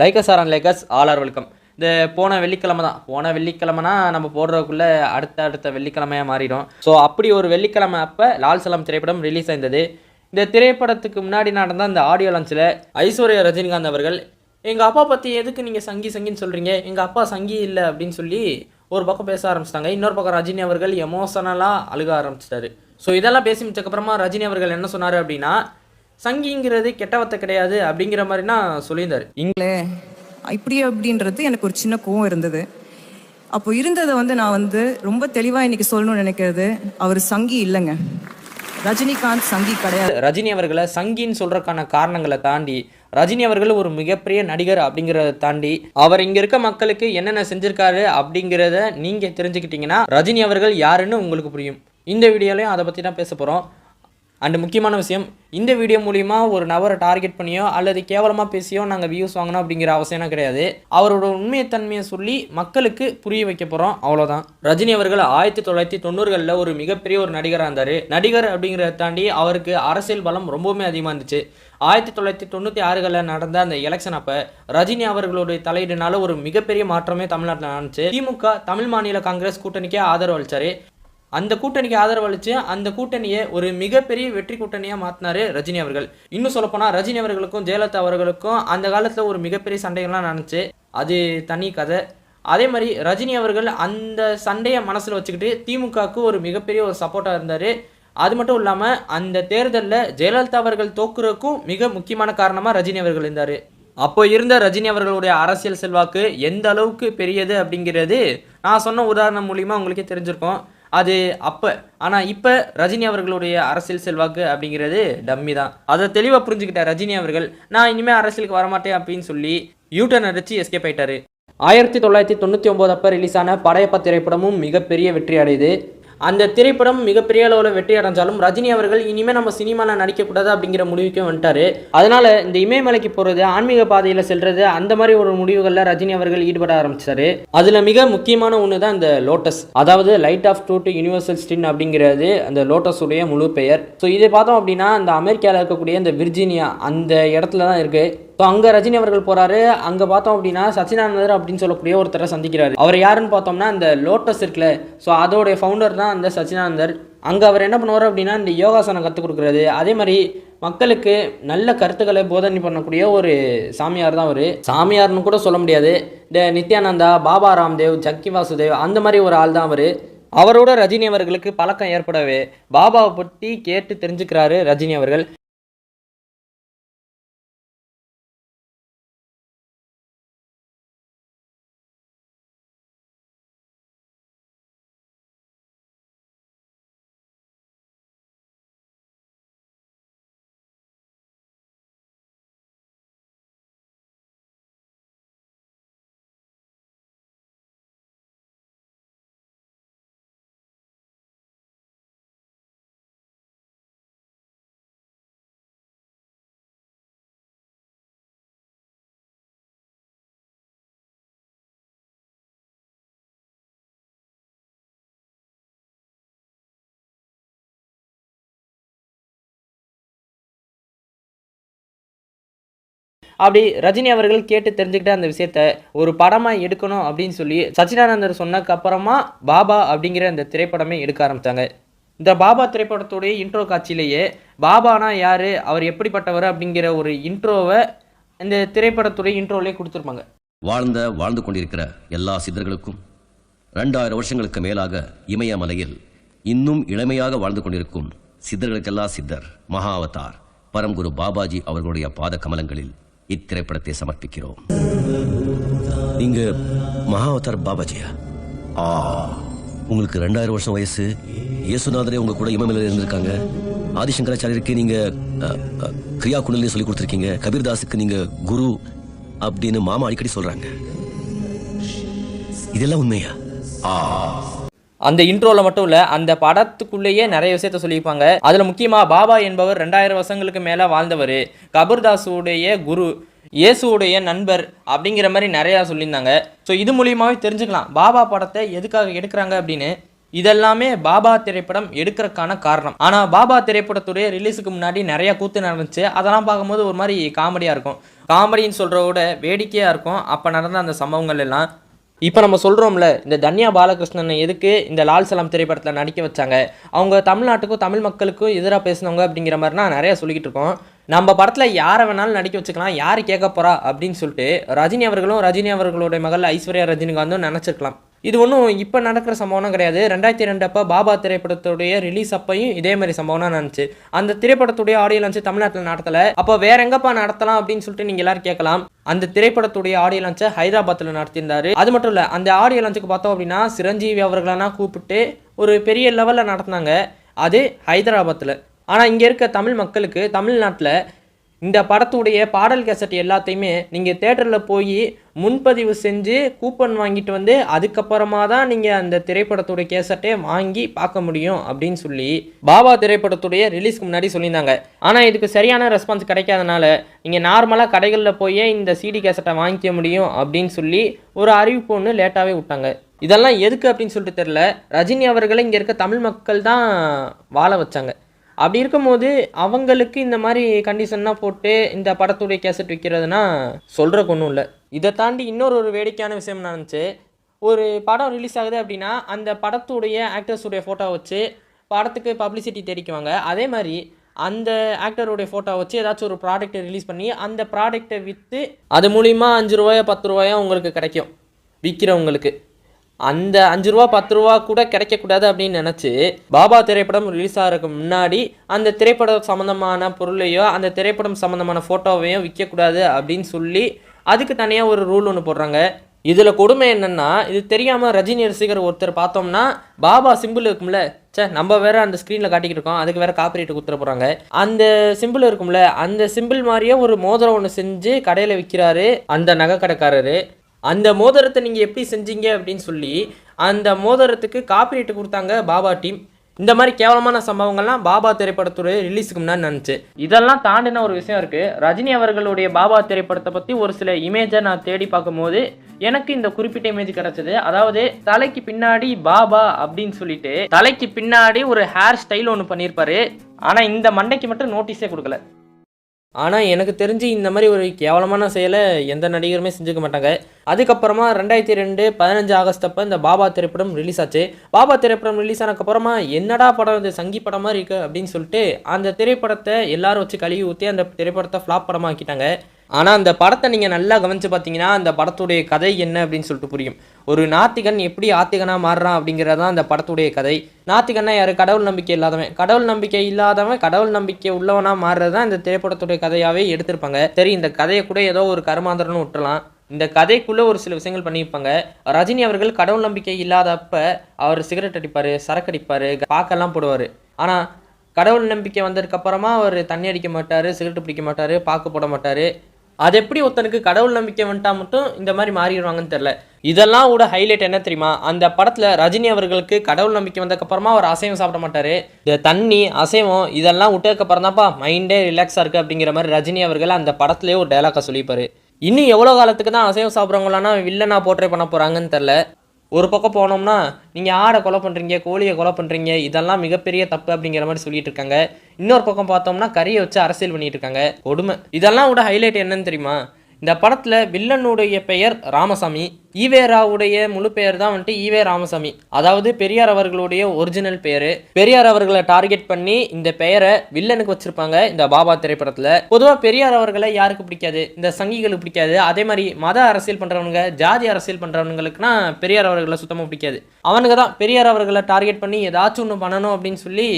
Likes are and likes all are welcome இந்த போன வெள்ளிக்கிழமை தான். போன வெள்ளிக்கிழமைனா நம்ம போடுறதுக்குள்ளே அடுத்த அடுத்த வெள்ளிக்கிழமையாக மாறிடும். ஸோ அப்படி ஒரு வெள்ளிக்கிழமை அப்போ லால் சலம் திரைப்படம் ரிலீஸ் ஆயிருந்தது. இந்த திரைப்படத்துக்கு முன்னாடி நடந்த அந்த ஆடியோ லான்ச்சில் ஐஸ்வர்யா ரஜினிகாந்த் அவர்கள் எங்கள் அப்பா பற்றி எதுக்கு நீங்கள் சங்கி சங்கின்னு சொல்கிறீங்க எங்கள் அப்பா சங்கி இல்லை அப்படின்னு சொல்லி ஒரு பக்கம் பேச ஆரம்பிச்சிட்டாங்க. இன்னொரு பக்கம் ரஜினி அவர்கள் எமோஷனலாக அழுக ஆரம்பிச்சிட்டாரு. ஸோ இதெல்லாம் பேசி முடிச்சக்கப்புறமா ரஜினி அவர்கள் என்ன சொன்னார் அப்படின்னா சங்கிங்கிறது கெட்டவத்தை கிடையாது அப்படிங்கிற மாதிரி நான் சொல்லியிருந்தார். ங்களே இப்படி அப்படின்றது எனக்கு ஒரு சின்ன கோவம் இருந்தது. அப்போ இருந்ததை வந்து நான் வந்து ரொம்ப தெளிவா இன்னைக்கு சொல்லணும்னு நினைக்கிறது அவர் சங்கி இல்லைங்க. ரஜினிகாந்த் சங்கி கிடையாது. ரஜினி அவர்களை சங்கின்னு சொல்றதுக்கான காரணங்களை தாண்டி ரஜினி அவர்கள் ஒரு மிகப்பெரிய நடிகர் அப்படிங்கிறத தாண்டி அவர் இங்க இருக்க மக்களுக்கு என்னென்ன செஞ்சிருக்காரு அப்படிங்கிறத நீங்க தெரிஞ்சுக்கிட்டீங்கன்னா ரஜினி அவர்கள் யாருன்னு உங்களுக்கு புரியும். இந்த வீடியோலையும் அதை பத்தி தான் பேச போறோம். அண்ட் முக்கியமான விஷயம் இந்த வீடியோ மூலிமா ஒரு நபரை டார்கெட் பண்ணியோ அல்லது கேவலமாக பேசியோ நாங்கள் வியூஸ் வாங்கணும் அப்படிங்கிற அவசியம்லாம் கிடையாது. அவரோட உண்மையத்தன்மையை சொல்லி மக்களுக்கு புரிய வைக்க போகிறோம் அவ்வளோதான் ரஜினி அவர்கள் ஆயிரத்தி தொள்ளாயிரத்தி தொண்ணூறுகளில் ஒரு மிகப்பெரிய ஒரு நடிகராக இருந்தார். நடிகர் அப்படிங்கிறத தாண்டி அவருக்கு அரசியல் பலம் ரொம்பவுமே அதிகமாக இருந்துச்சு. ஆயிரத்தி தொள்ளாயிரத்தி தொண்ணூற்றி ஆறுகளில் நடந்த அந்த எலெக்ஷன் அப்போ ரஜினி அவர்களுடைய தலையீடுனால ஒரு மிகப்பெரிய மாற்றமே தமிழ்நாட்டில் நடந்துச்சு. திமுக தமிழ் மாநில காங்கிரஸ் கூட்டணிக்கே ஆதரவு அளித்தார் அந்த கூட்டணிக்கு ஆதரவு அளித்து அந்த கூட்டணியை ஒரு மிகப்பெரிய வெற்றி கூட்டணியாக மாற்றினார் ரஜினி அவர்கள். இன்னும் சொல்லப்போனால் ரஜினி அவர்களுக்கும் ஜெயலலிதா அவர்களுக்கும் அந்த காலத்தில் ஒரு மிகப்பெரிய சண்டைகள்லாம் நடந்துச்சு. அது தனி கதை. அதே மாதிரி ரஜினி அவர்கள் அந்த சண்டையை மனசில் வச்சுக்கிட்டு திமுகவுக்கு ஒரு மிகப்பெரிய ஒரு சப்போர்ட்டாக இருந்தார். அது மட்டும் இல்லாமல் அந்த தேர்தலில் ஜெயலலிதா அவர்கள் தோக்குறதுக்கும் மிக முக்கியமான காரணமாக ரஜினி அவர்கள் இருந்தார். அப்போ இருந்த ரஜினி அவர்களுடைய அரசியல் செல்வாக்கு எந்த அளவுக்கு பெரியது அப்படிங்கிறது நான் சொன்ன உதாரணம் மூலிமா உங்களுக்கே தெரிஞ்சிருக்கோம். அது அப்போ. ஆனால் இப்போ ரஜினி அவர்களுடைய அரசியல் செல்வாக்கு அப்படிங்கிறது டம்மி தான். அதை தெளிவாக புரிஞ்சுக்கிட்ட ரஜினி அவர்கள் நான் இனிமேல் அரசியலுக்கு வரமாட்டேன் அப்படின்னு சொல்லி யூட்டன் அடித்து எஸ்கேப் ஆயிட்டாரு. ஆயிரத்தி தொள்ளாயிரத்தி தொண்ணூற்றி ஒம்பது அப்போ ரிலீஸான படையப்ப திரைப்படமும் மிகப்பெரிய வெற்றி அடையுது. அந்த திரைப்படம் மிகப்பெரிய அளவில் வெற்றி அடைஞ்சாலும் ரஜினி அவர்கள் இனிமேல் நம்ம சினிமாவில் நடிக்கக்கூடாது அப்படிங்கிற முடிவுக்கு வந்துட்டார். அதனால் இந்த இமயமலைக்கு போகிறது ஆன்மீக பாதையில் செல்வது அந்த மாதிரி ஒரு முடிவுகளில் ரஜினி அவர்கள் ஈடுபட ஆரம்பித்தார் அதில் மிக முக்கியமான ஒன்று தான் இந்த லோட்டஸ். அதாவது light of truth universal shrine அப்படிங்கிறது அந்த லோட்டஸ் உடைய முழு பெயர். ஸோ இதை பார்த்தோம் அப்படின்னா அந்த அமெரிக்காவில் இருக்கக்கூடிய இந்த விர்ஜீனியா அந்த இடத்துல தான் இருக்குது ஸோ அங்கே ரஜினி அவர்கள் போகிறாரு அங்கே பார்த்தோம் அப்படின்னா சச்சினானந்தர் அப்படின்னு சொல்லக்கூடிய ஒருத்தரை சந்திக்கிறாரு. அவர் யாருன்னு பார்த்தோம்னா அந்த லோட்டஸ் இருக்குல்ல. ஸோ அதோடைய ஃபவுண்டர் தான் அந்த சச்சினானந்தர். அங்கே அவர் என்ன பண்ணுவார் அப்படின்னா இந்த யோகாசனம் கற்றுக் கொடுக்குறது அதே மாதிரி மக்களுக்கு நல்ல கருத்துக்களை போதனை பண்ணக்கூடிய ஒரு சாமியார் தான் அவர். சாமியார்னு கூட சொல்ல முடியாது. இந்த நித்யானந்தா பாபா ராம்தேவ் ஜக்கி வாசுதேவ் அந்த மாதிரி ஒரு ஆள் தான் அவர். அவரோட ரஜினி அவர்களுக்கு பழக்கம் ஏற்படவே பாபாவை பற்றி கேட்டு தெரிஞ்சுக்கிறாரு ரஜினி அவர்கள். அப்படி ரஜினி அவர்கள் கேட்டு தெரிஞ்சுக்கிட்ட அந்த விஷயத்த ஒரு படமாக எடுக்கணும் அப்படின்னு சொல்லி சச்சிதானந்தர் சொன்னதுக்கு அப்புறமா பாபா அப்படிங்கிற அந்த திரைப்படமே எடுக்க ஆரம்பித்தாங்க இந்த பாபா திரைப்படத்துடைய இன்ட்ரோ காட்சியிலேயே பாபானா யார் அவர் எப்படிப்பட்டவர் அப்படிங்கிற ஒரு இன்ட்ரோவை இந்த திரைப்படத்துடைய இன்ட்ரோவிலே கொடுத்துருப்பாங்க. வாழ்ந்த வாழ்ந்து கொண்டிருக்கிற எல்லா சித்தர்களுக்கும் ரெண்டாயிரம் வருஷங்களுக்கு மேலாக இமயமலையில் இன்னும் இளமையாக வாழ்ந்து கொண்டிருக்கும் சித்தர்களுக்கெல்லாம் சித்தர் மகா அவதார் பரம்குரு பாபாஜி அவர்களுடைய பாத கமலங்களில் இத்திரைப்படத்தை சமர்ப்பிக்கிறோம். நீங்க மகாவதார் பாபாஜியா. ஆ உங்களுக்கு ரெண்டாயிரம் வருஷம் வயசு. இயேசுநாதரே உங்க கூட இமயமலையில் இருந்திருக்காங்க. ஆதிசங்கராச்சாரியருக்கு நீங்க கிரியா குண்டலினி சொல்லி கொடுத்துருக்கீங்க. கபீர்தாஸுக்கு நீங்க குரு அப்படின்னு மாமா அடிக்கடி சொல்றாங்க. இதெல்லாம் உண்மையா? ஆ அந்த இன்ட்ரோவில் மட்டும் இல்லை அந்த படத்துக்குள்ளேயே நிறைய விஷயத்த சொல்லியிருப்பாங்க. அதில் முக்கியமாக பாபா என்பவர் ரெண்டாயிரம் வருஷங்களுக்கு மேலே வாழ்ந்தவர். கபர்தாஸுடைய குரு இயேசுடைய நண்பர் அப்படிங்கிற மாதிரி நிறையா சொல்லியிருந்தாங்க. ஸோ இது மூலியமாகவே தெரிஞ்சுக்கலாம் பாபா படத்தை எதுக்காக எடுக்கிறாங்க அப்படின்னு. இதெல்லாமே பாபா திரைப்படம் எடுக்கிறதுக்கான காரணம். ஆனால் பாபா திரைப்படத்துடைய ரிலீஸுக்கு முன்னாடி நிறையா கூத்து நடந்துச்சு. அதெல்லாம் பார்க்கும்போது ஒரு மாதிரி காமெடியாக இருக்கும். காமெடின்னு சொல்கிறத விட வேடிக்கையாக இருக்கும். அப்போ நடந்த அந்த சம்பவங்கள் எல்லாம். இப்போ நம்ம சொல்கிறோம்ல இந்த தன்யா பாலகிருஷ்ணனை எதுக்கு இந்த லால் சலாம் திரைப்படத்தில் நடிக்க வச்சாங்க? அவங்க தமிழ்நாட்டுக்கும் தமிழ் மக்களுக்கும் எதிராக பேசினவங்க அப்படிங்கிற மாதிரினா நிறைய சொல்லிக்கிட்டு இருக்கோம். நம்ம படத்தில் யாரை வேணாலும் நடிக்க வச்சுக்கலாம் யார் கேட்க போகிறா அப்படின்னு சொல்லிட்டு ரஜினி அவர்களும் ரஜினி அவர்களுடைய மகள் ஐஸ்வர்யா ரஜினிகாந்தும் நினச்சிருக்கலாம். இது ஒன்றும் இப்போ நடக்கிற சம்பவம்லாம் கிடையாது. ரெண்டாயிரத்தி ரெண்டு அப்போ பாபா திரைப்படத்துடைய ரிலீஸ் அப்பையும் இதே மாதிரி சம்பவம்லாம் நடந்துச்சு. அந்த திரைப்படத்துடைய ஆடியோ லான்ச்சு தமிழ்நாட்டில் நடத்தலை. அப்போ வேற எங்கப்பா நடத்தலாம் அப்படின்னு சொல்லிட்டு நீங்கள் எல்லாரும் கேட்கலாம். அந்த திரைப்படத்துடைய ஆடியோ லான்ச்சை ஹைதராபாத்தில் நடத்தியிருந்தாரு. அது மட்டும் இல்லை அந்த ஆடியோ லான்ச்சுக்கு பார்த்தோம் அப்படின்னா சிரஞ்சீவி அவர்களெல்லாம் கூப்பிட்டு ஒரு பெரிய லெவலில் நடத்தினாங்க. அது ஹைதராபாத்தில் ஆனால் இங்கே இருக்க தமிழ் மக்களுக்கு தமிழ்நாட்டில் இந்த படத்துடைய பாடல் கேசட் எல்லாத்தையுமே நீங்கள் தேட்டரில் போய் முன்பதிவு செஞ்சு கூப்பன் வாங்கிட்டு வந்து அதுக்கப்புறமா தான் நீங்கள் அந்த திரைப்படத்துடைய கேசட்டே வாங்கி பார்க்க முடியும் அப்படின்னு சொல்லி பாபா திரைப்படத்துடைய ரிலீஸ்க்கு முன்னாடி சொல்லியிருந்தாங்க. ஆனால் இதுக்கு சரியான ரெஸ்பான்ஸ் கிடைக்காதனால நீங்கள் நார்மலாக கடைகளில் போய் இந்த சிடி கேசட்டை வாங்கிக்க முடியும் அப்படின்னு சொல்லி ஒரு அறிவிப்பு ஒன்று லேட்டாகவே விட்டாங்க. இதெல்லாம் எதுக்கு அப்படின்னு சொல்லிட்டு தெரில ரஜினி அவர்களை இங்கே இருக்க தமிழ் மக்கள் தான் வாழ வச்சாங்க. அப்படி இருக்கும்போது அவங்களுக்கு இந்த மாதிரி கண்டிஷன்லாம் போட்டு இந்த படத்துடைய கேசட் விற்கிறதுனா சொல்கிறக்கு ஒன்றும் இல்லை. இதை தாண்டி இன்னொரு ஒரு வேடிக்கையான விஷயம் நடந்துச்சு ஒரு படம் ரிலீஸ் ஆகுது அப்படின்னா அந்த படத்துடைய ஆக்டர்ஸுடைய ஃபோட்டோ வச்சு படத்துக்கு பப்ளிசிட்டி தெரிவிக்குவாங்க. அதே மாதிரி அந்த ஆக்டருடைய ஃபோட்டோ வச்சு ஏதாச்சும் ஒரு ப்ராடக்ட்டை ரிலீஸ் பண்ணி அந்த ப்ராடக்ட்டை விற்று அது மூலிமா அஞ்சு ரூபாயோ பத்து ரூபாயோ உங்களுக்கு கிடைக்கும். விற்கிறவங்களுக்கு அந்த அஞ்சு ரூபா பத்து ரூபா கூட கிடைக்கக்கூடாது அப்படின்னு நினச்சி பாபா திரைப்படம் ரிலீஸ் ஆகிறதுக்கு முன்னாடி அந்த திரைப்படம் சம்மந்தமான பொருளையோ அந்த திரைப்படம் சம்மந்தமான ஃபோட்டோவையும் விற்கக்கூடாது அப்படின்னு சொல்லி அதுக்கு தனியாக ஒரு ரூல் ஒன்று போடுறாங்க. இதில் கொடுமை என்னென்னா இது தெரியாமல் ரஜினி ரசிகர் ஒருத்தர் பார்த்தோம்னா பாபா சிம்பிள் இருக்கும்ல ச்சே நம்ம வேற அந்த ஸ்க்ரீனில் காட்டிக்கிட்டு இருக்கோம் அதுக்கு வேற காப்பிரைட் கொடுத்துட போகிறாங்க அந்த சிம்பிள் இருக்கும்ல அந்த சிம்பிள் மாதிரியே ஒரு மோதிரம் ஒன்று செஞ்சு கடையில் விற்கிறாரு அந்த நகை கடைக்காரரு அந்த மோதிரத்தை நீங்கள் எப்படி செஞ்சீங்க அப்படின்னு சொல்லி அந்த மோதிரத்துக்கு காப்பிரைட் கொடுத்தாங்க பாபா டீம். இந்த மாதிரி கேவலமான சம்பவங்கள்லாம் பாபா திரைப்படத்துடைய ரிலீஸுக்கு முன்னாடி நினச்சி இதெல்லாம் தாண்டின ஒரு விஷயம் இருக்குது ரஜினி அவர்களுடைய பாபா திரைப்படத்தை பற்றி ஒரு சில இமேஜை நான் தேடி பார்க்கும்போது எனக்கு இந்த குறிப்பிட்ட இமேஜ் கிடைச்சது. அதாவது தலைக்கு பின்னாடி பாபா அப்படின்னு சொல்லிட்டு தலைக்கு பின்னாடி ஒரு ஹேர் ஸ்டைல் ஒன்று பண்ணியிருப்பாரு. ஆனால் இந்த மண்டைக்கு மட்டும் நோட்டீஸே கொடுக்கல. ஆனால் எனக்கு தெரிஞ்சு இந்த மாதிரி ஒரு கேவலமான செயலை எந்த நடிகருமே செஞ்சுக்க மாட்டாங்க. அதுக்கப்புறமா ரெண்டாயிரத்தி ரெண்டு பதினஞ்சு ஆகஸ்ட் அப்போ இந்த பாபா திரைப்படம் ரிலீஸ் ஆச்சு. பாபா திரைப்படம் ரிலீஸ் ஆனக்கப்புறமா என்னடா படம் இது சங்கி படம் மாதிரி அப்படின்னு சொல்லிட்டு அந்த திரைப்படத்தை எல்லாரும் வச்சு கழுவி ஊற்றி அந்த திரைப்படத்தை ஃப்ளாப் படமாக ஆக்கிட்டாங்க ஆனால் அந்த படத்தை நீங்கள் நல்லா கவனித்து பார்த்தீங்கன்னா அந்த படத்துடைய கதை என்ன அப்படின்னு சொல்லிட்டு புரியும். ஒரு நாத்திகன் எப்படி ஆத்திகனாக மாறுறான் அப்படிங்கிறது தான் அந்த படத்துடைய கதை. நாத்திகன்னா யார்? கடவுள் நம்பிக்கை இல்லாதவன். கடவுள் நம்பிக்கை இல்லாதவன் கடவுள் நம்பிக்கை உள்ளவனாக மாறுறது தான் இந்த திரைப்படத்துடைய கதையாகவே எடுத்திருப்பாங்க. சரி இந்த கதையை கூட ஏதோ ஒரு கருமாந்திரம்னு விட்டுலாம் இந்த கதைக்குள்ளே ஒரு சில விஷயங்கள் பண்ணியிருப்பாங்க. ரஜினி அவர்கள் கடவுள் நம்பிக்கை இல்லாதப்ப அவர் சிகரெட் அடிப்பார் சரக்கு அடிப்பார் பாக்கெல்லாம் போடுவார். ஆனால் கடவுள் நம்பிக்கை வந்ததுக்கப்புறமா அவர் தண்ணி அடிக்க மாட்டார் சிகரெட் பிடிக்க மாட்டார் பாக்கு போட மாட்டார். அது எப்படி ஒருத்தனுக்கு கடவுள் நம்பிக்கை வந்துட்டா மட்டும் இந்த மாதிரி மாறிடுவாங்கன்னு தெரில இதெல்லாம் கூட ஹைலைட் என்ன தெரியுமா? அந்த படத்தில் ரஜினி அவர்களுக்கு கடவுள் நம்பிக்கை வந்ததுக்கப்புறமா அவர் அசைவம் சாப்பிட மாட்டார். இந்த தண்ணி அசைவம் இதெல்லாம் விட்டதுக்கப்புறம் தான்ப்பா மைண்டே ரிலாக்ஸாக இருக்குது அப்படிங்கிற மாதிரி ரஜினி அவர்கள் அந்த படத்துலேயே ஒரு டைலாக்காக சொல்லிப்பார் இன்னும் எவ்வளோ காலத்துக்கு தான் அசைவம் சாப்பிட்றவங்களானா வில்லனா போர்ட்ரே பண்ண போகிறாங்கன்னு தெரில ஒரு பக்கம் போனோம்னா நீங்கள் ஆடை கொலை பண்ணுறீங்க கோழியை கொலை பண்ணுறீங்க இதெல்லாம் மிகப்பெரிய தப்பு அப்படிங்கிற மாதிரி சொல்லிட்டு இருக்காங்க. இன்னொரு பக்கம் பார்த்தோம்னா கறியை வச்சு அரசியல் பண்ணிட்டு இருக்காங்க. கொடுமை. இதெல்லாம் விட ஹைலைட் என்னன்னு தெரியுமா? இந்த படத்தில் வில்லனுடைய பெயர் ராமசாமி. ஈவேராவுடைய முழு பெயர் தான் வந்துட்டு ஈவே ராமசாமி. அதாவது பெரியார் அவர்களுடைய ஒரிஜினல் பெயர். பெரியார் அவர்களை டார்கெட் பண்ணி இந்த பெயரை வில்லனுக்கு வச்சிருப்பாங்க இந்த பாபா திரைப்படத்தில். பொதுவாக பெரியார் அவர்களை யாருக்கு பிடிக்காது? இந்த சங்கிகளுக்கு பிடிக்காது. அதே மாதிரி மத அரசியல் பண்ணுறவனுங்க ஜாதி அரசியல் பண்ணுறவனுங்களுக்குனா பெரியார் அவர்களை சுத்தமாக பிடிக்காது. அவனுங்க தான் பெரியார் அவர்களை டார்கெட் பண்ணி ஏதாச்சும் ஒன்று பண்ணணும் அப்படின்னு சொல்லி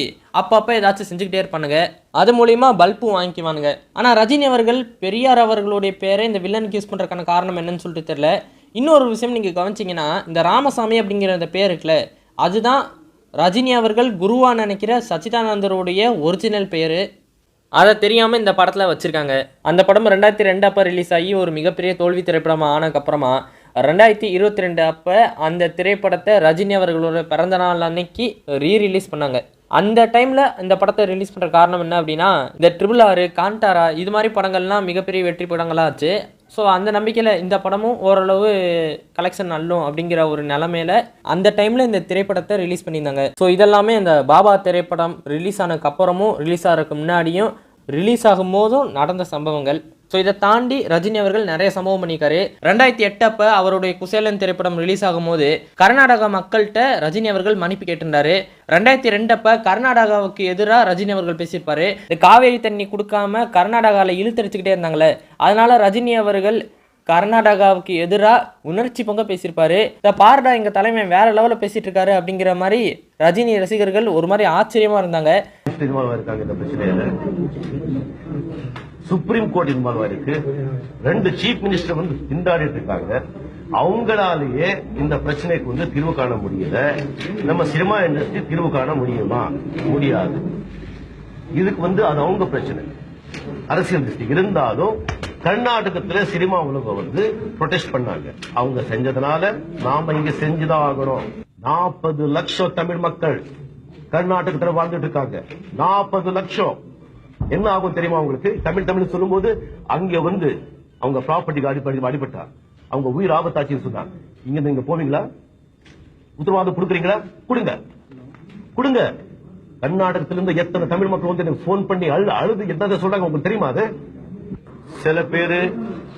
அப்பப்போ ஏதாச்சும் செஞ்சுக்கிட்டே இருப்பானுங்க. அது மூலியமா பல்பும் வாங்கிக்குவானுங்க. ஆனால் ரஜினி அவர்கள் பெரியார் அவர்களுடைய பேரை இந்த வில்லனுக்கு யூஸ் பண்ணுறதுக்கான காரணம் என்னன்னு சொல்லிட்டு தெரில இன்னொரு விஷயம் நீங்கள் கவனிச்சிங்கன்னா இந்த ராமசாமி அப்படிங்கிற அந்த பேர் இருக்குல்ல அதுதான் ரஜினி அவர்கள் குருவாக நினைக்கிற சச்சிதானந்தருடைய ஒரிஜினல் பேர். அதை தெரியாமல் இந்த படத்தில் வச்சுருக்காங்க. அந்த படம் ரெண்டாயிரத்தி ரெண்டு அப்போ ரிலீஸ் ஆகி ஒரு மிகப்பெரிய தோல்வி திரைப்படமாக ஆனதுக்கப்புறமா ரெண்டாயிரத்தி இருபத்தி ரெண்டு அப்போ அந்த திரைப்படத்தை ரஜினி அவர்களோட பிறந்த நாள் அன்னைக்கு ரீ ரிலீஸ் பண்ணாங்க. அந்த டைமில் இந்த படத்தை ரிலீஸ் பண்ணுற காரணம் என்ன அப்படின்னா இந்த ட்ரிபிள் ஆறு கான்டாரா இது மாதிரி படங்கள்லாம் மிகப்பெரிய வெற்றி படங்களாக ஆச்சு ஸோ அந்த நம்பிக்கையில் இந்த படமும் ஓரளவு கலெக்ஷன் நல்லும் அப்படிங்கிற ஒரு நிலமையில அந்த டைமில் இந்த திரைப்படத்தை ரிலீஸ் பண்ணியிருந்தாங்க. ஸோ இதெல்லாமே இந்த பாபா திரைப்படம் ரிலீஸ் ஆனதுக்கப்புறமும் ரிலீஸ் ஆகிறதுக்கு முன்னாடியும் ரிலீஸ் ஆகும் போதும் நடந்த சம்பவங்கள். ஸோ இதை தாண்டி ரஜினி அவர்கள் நிறைய சம்பவம் பண்ணியிருக்காரு. ரெண்டாயிரத்தி எட்டு அப்போ அவருடைய குசேலன் திரைப்படம் ரிலீஸ் ஆகும்போது கர்நாடகா மக்கள்கிட்ட ரஜினி அவர்கள் மன்னிப்பு கேட்டிருந்தாரு. ரெண்டாயிரத்தி ரெண்டப்ப கர்நாடகாவுக்கு எதிராக ரஜினி அவர்கள் பேசியிருப்பாரு. காவேரி தண்ணி கொடுக்காம கர்நாடகாவில் இழுத்தடிச்சுக்கிட்டே இருந்தாங்களே அதனால ரஜினி அவர்கள் கர்நாடகாவுக்கு எதிராக உணர்ச்சி பொங்க பேசியிருப்பாரு. இந்த பாரடா எங்கள் தலைமை வேற லெவலில் பேசிட்டு இருக்காரு அப்படிங்கிற மாதிரி ரஜினி ரசிகர்கள் ஒரு மாதிரி ஆச்சரியமா இருந்தாங்க இன்வால்வ் இருக்காங்க இந்த பிரச்சனையில சுப்ரீம் கோர்ட் இன்வால்வ் இருக்கு ரெண்டு சீஃப் மினிஸ்டர் வந்து திண்டாடிட்டு இருக்காங்க. அவங்களாலேயே இந்த பிரச்சனைக்கு வந்து தீர்வு காண முடியல. நம்ம சினிமா இண்டஸ்ட்ரி தீர்வு காண முடியுமா? முடியாது. இதுக்கு வந்து அது அவங்க பிரச்சனை. அரசியல் திருஷ்டி இருந்தாலும் கர்நாடகத்துல சினிமா உலகம் வந்து ப்ரொடெஸ்ட் பண்ணாங்க. அவங்க செஞ்சதுனால நாம இங்க செஞ்சுதான் ஆகணும். நாற்பது லட்சம் தமிழ் மக்கள் கர்நாடகத்துல வாழ்ந்துட்டு இருக்காங்க. நாற்பது லட்சம். என்ன ஆகும் தெரியுமா உங்களுக்கு? தமிழ் தமிழ் சொல்லும்போது அங்க வந்து அவங்க ப்ராப்பர்ட்டிக்கு அடிப்படை அடிபட்டார் அவங்க உயிர் ஆபத்தாச்சின்னு சொன்னாங்க. இங்க இருந்து இங்க போவீங்களா? உத்தரவாதம் கொடுக்குறீங்களா? கொடுங்க. கொடுங்க. கர்நாடகத்திலிருந்து எத்தனை தமிழ் மக்கள் வந்து எனக்கு போன் பண்ணி அழு அழுது என்ன சொல்றாங்க உங்களுக்கு தெரியுமா அது? சில பேரு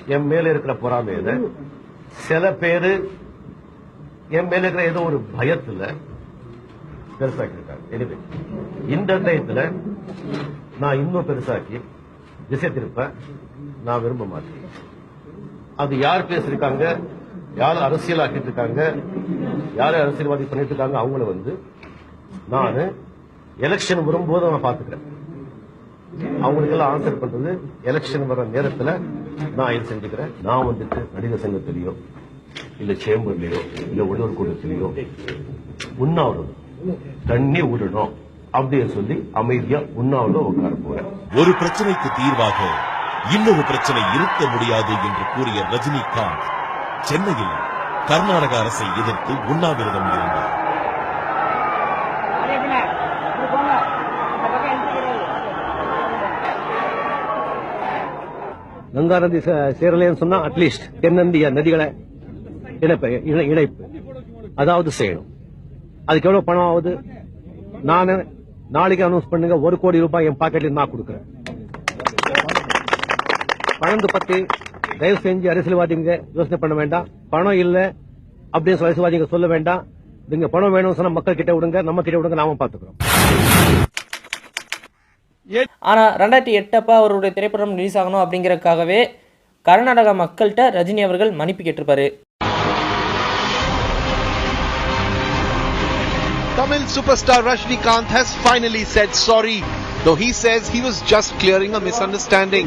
என் மேல இருக்கிற பொறாமையில சில பேரு என் மேல இருக்கிற ஏதோ ஒரு பயத்துல பெருசாக்கிருக்காங்க எனவே இந்த டயத்துல நான் இன்னும் பெருசாக்கி திசை திருப்ப நான் விரும்ப மாட்டேன். அது யார் பேசிருக்காங்க யார் அரசியலாக்கிட்டு இருக்காங்க யார் அரசியல்வாதி பண்ணிட்டு இருக்காங்க அவங்கள வந்து நான் எலெக்ஷன் வரும்போது நான் பாத்துக்கிறேன் அவங்களுக்கெல்லாம் ஆன்சர் பண்றது எலெக்ஷன் வர நேரத்துல நான் இது செஞ்சுக்கிறேன். நான் வந்துட்டு நடிகர் சங்கத்திலேயோ இல்ல சேம்பர்லயோ இல்ல உள்ளூர் கூட்டத்திலேயோ உண்ணாவிரதம் தண்ணி விடணும் அப்படின்னு சொல்லி அமைதியா உண்ணாவிரதம் உட்கார போறேன் ஒரு பிரச்சனைக்கு தீர்வாக இன்னொரு பிரச்சனை இருக்க முடியாது என்று கூறிய ரஜினிகாந்த் சென்னையில் கர்நாடக அரசை எதிர்த்து உண்ணாவிரதம் இருந்தார். கங்கா நதி சேரலைன்னு சொன்னா அட்லீஸ்ட் தென்னந்திய நதிகளை இணைப்பு இணை- இணைப்பு. அதாவது செய்யணும் அதுக்கு எவ்வளவு பணம் ஆகுது? நான் நாளைக்கு அனௌன்ஸ் பண்ணுங்க ஒரு கோடி ரூபாய் என் பாக்கெட்ல நான் கொடுக்குறேன். பணத்தை பத்தி தயவு செஞ்சு அரசியல்வாதிங்க யோசனை பண்ண வேண்டாம். பணம் இல்ல அப்படின்னு அரசியல்வாதிங்க சொல்ல வேண்டாம். நீங்க பணம் வேணும்னு சொன்னா மக்கள் கிட்ட விடுங்க நம்ம கிட்ட விடுங்க நாம பாத்துக்கிறோம். ஆனா ரெண்டாயிரத்தி எட்டப்பா அவருடைய திரைப்படம் ரிலீஸ் ஆகணும் அப்படிங்கறதுக்காகவே கர்நாடக மக்கள்கிட்ட ரஜினி அவர்கள் மன்னிப்பு கேட்டிருப்பாரு. Tamil superstar Rajnikanth has finally said sorry, though he says he was just clearing a misunderstanding.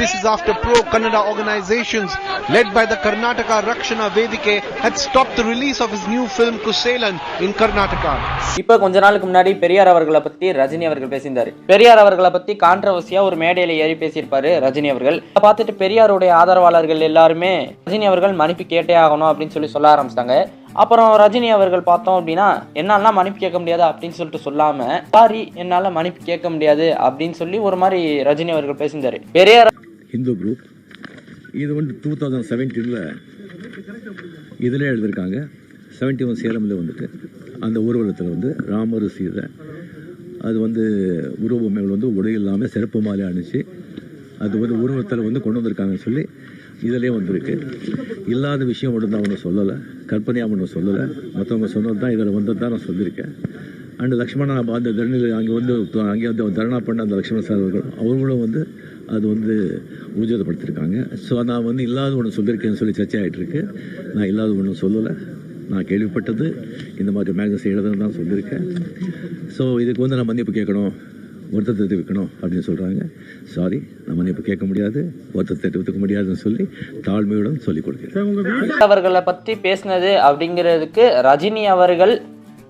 This is after pro-Kannada organizations led by the Karnataka Rakshana Vedike had stopped the release of his new film Kuselan in Karnataka. இப்போ கொஞ்ச நாளுக்கு முன்னாடி பெரியார் அவர்களை பத்தி ரஜினி அவர்கள் பேசியிருந்தாரு பெரியார் அவர்களை பத்தி கான்ட்ரவர்சியா ஒரு மேடையில ஏறி பேசியிருப்பாரு ரஜினி அவர்கள் அதை பார்த்துட்டு பெரியாருடைய ஆதரவாளர்கள் எல்லாருமே ரஜினி அவர்கள் மன்னிப்பு கேட்டே ஆகணும் அப்படின்னு சொல்லி சொல்ல ஆரம்பிச்சிட்டாங்க அப்புறம் ரஜினி அவர்கள் பார்த்தோம் அப்படின்னா என்னால மன்னிப்பு கேட்க முடியாது அப்படின்னு சொல்லிட்டு சொல்லாம சாரி என்னால மன்னிப்பு கேட்க முடியாது அப்படின்னு சொல்லி ஒரு மாதிரி ரஜினி அவர்கள் பேசியிருந்தாரு. பெரியார் ஹிந்து குரூப் இது வந்து டூ தௌசண்ட் செவன்டீனில் இதில் எழுதியிருக்காங்க. செவன்டி ஒன் சேலமில் வந்துட்டு அந்த ஊர்வலத்தில் வந்து ராமர் சீதை அது வந்து உருவமைகள் வந்து உடை இல்லாமல் சிறப்பு மாலை அணிச்சு அது வந்து உருவத்தில் வந்து கொண்டு வந்திருக்காங்கன்னு சொல்லி இதிலே வந்திருக்கு. இல்லாத விஷயம் ஒன்று தான் ஒன்றும் சொல்லலை. கற்பனையாக ஒன்று சொல்லலை. மற்றவங்க சொன்னது தான் இதில் வந்தது தான் நான் சொல்லியிருக்கேன். அண்டு லக்ஷ்மணா அந்த தரணியில் அங்கே வந்து அங்கே வந்து தரணா பண்ண அந்த லக்ஷ்மண சார் அவர்கள் அவர்களும் வந்து அது வந்து ஊர்ஜிதப்படுத்திருக்காங்க. ஸோ நான் வந்து இல்லாத ஒன்று சொல்லியிருக்கேன்னு சொல்லி சர்ச்சை இருக்கு நான் இல்லாத ஒன்றும் சொல்லலை. நான் கேள்விப்பட்டது. இந்த மாதிரி மேகசின் எழுதுன்னு தான் சொல்லியிருக்கேன். ஸோ இதுக்கு வந்து நான் மன்னிப்பு கேட்கணும். வருத்தத்தை தெரிவிக்கணும் அப்படின்னு சொல்கிறாங்க சாரி நான் மன்னிப்பு கேட்க முடியாது வருத்தத்தை தெரிவித்துக்க முடியாதுன்னு சொல்லி தாழ்மையுடன் சொல்லிக் கொடுக்கிறேன். அவர்களை பத்தி பேசினது அப்படிங்கிறதுக்கு ரஜினி அவர்கள்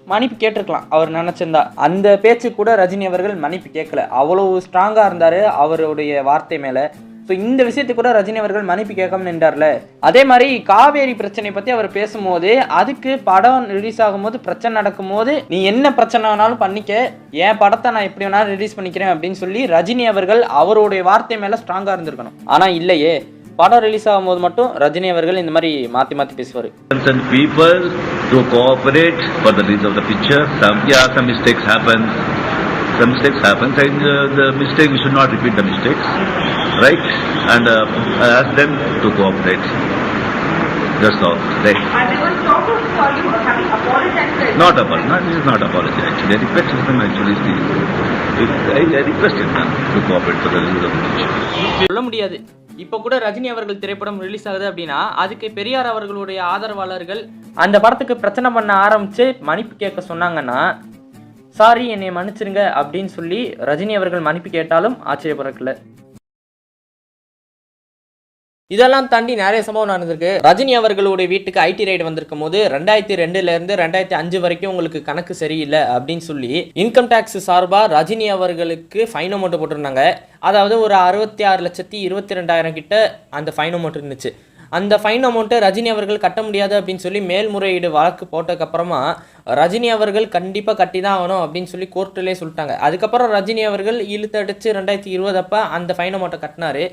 மன்னிப்பு கேட்டிருக்கலாம். அவர் நினைச்சிருந்தா. அந்த பேச்சு கூட ரஜினி அவர்கள் மன்னிப்பு கேட்கல. அவ்வளவு ஸ்ட்ராங்கா இருந்தாரு அவருடைய வார்த்தை மேல. ஸோ இந்த விஷயத்தை கூட ரஜினி அவர்கள் மன்னிப்பு கேட்காம நின்றார்ல? அதே மாதிரி காவேரி பிரச்சனை பத்தி அவர் பேசும்போது அதுக்கு படம் ரிலீஸ் ஆகும்போது பிரச்சனை நடக்கும்போது நீ என்ன பிரச்சனை வேணாலும் பண்ணிக்க என் படத்தை நான் எப்படி வேணாலும் ரிலீஸ் பண்ணிக்கிறேன் அப்படின்னு சொல்லி ரஜினி அவர்கள் அவருடைய வார்த்தை மேல ஸ்ட்ராங்கா இருந்திருக்கணும். ஆனா இல்லையே. படம் ரிலீஸ் ஆகும்போது மட்டும் ரஜினி அவர்கள் இந்த மாதிரி மாற்றி மாற்றி பேசுவார். Concerned to cooperate for the the of the picture some yeah some mistakes mistakes some mistakes mistakes happen. And uh, should not repeat the mistakes right? And uh, ask them to cooperate. That's all. Right. And there was talk of uh, you having apologized. Not apology. Not, this is not apology actually. I requested them actually. see, I, I requested them to cooperate for the release of the picture. சொல்ல முடியாது இப்போ கூட ரஜினி அவர்கள் திரைப்படம் release ஆகுது அப்படின்னா அதுக்கு பெரியார் அவர்களுடைய ஆதரவாளர்கள் அந்த படத்துக்கு பிரச்சனை பண்ண ஆரம்பிச்சு மன்னிப்பு கேட்க சொன்னாங்கன்னா சாரி என்னை மன்னிச்சிருங்க அப்படின்னு சொல்லி ரஜினி அவர்கள் மன்னிப்பு கேட்டாலும் ஆச்சரியப்படக்கல இதெல்லாம் தாண்டி நிறைய சம்பவம் நடந்திருக்கு. ரஜினி அவர்களுடைய வீட்டுக்கு ஐடி ரைடு வந்திருக்கும் போது ரெண்டாயிரத்தி ரெண்டுல இருந்து ரெண்டாயிரத்தி அஞ்சு வரைக்கும் உங்களுக்கு கணக்கு சரியில்லை அப்படின்னு சொல்லி இன்கம் டேக்ஸ் சார்பா ரஜினி அவர்களுக்கு ஃபைன் அமௌண்ட் போட்டிருந்தாங்க. அதாவது ஒரு அறுபத்தி ஆறு லட்சத்தி இருபத்தி ரெண்டாயிரம் கிட்ட அந்த ஃபைன் அமௌண்ட் இருந்துச்சு. அந்த ஃபைன் அமௌண்ட்டை ரஜினி அவர்கள் கட்ட முடியாது அப்படின்னு சொல்லி மேல்முறையீடு வழக்கு போட்டதுக்கப்புறமா ரஜினி அவர்கள் கண்டிப்பாக கட்டி தான் ஆகணும் அப்படின்னு சொல்லி கோர்ட்டிலே சொல்லிட்டாங்க. அதுக்கப்புறம் ரஜினி அவர்கள் இழுத்தடிச்சு ரெண்டாயிரத்தி இருபது அப்போ அந்த ஃபைன் அமௌண்ட்டை கட்டினாரு.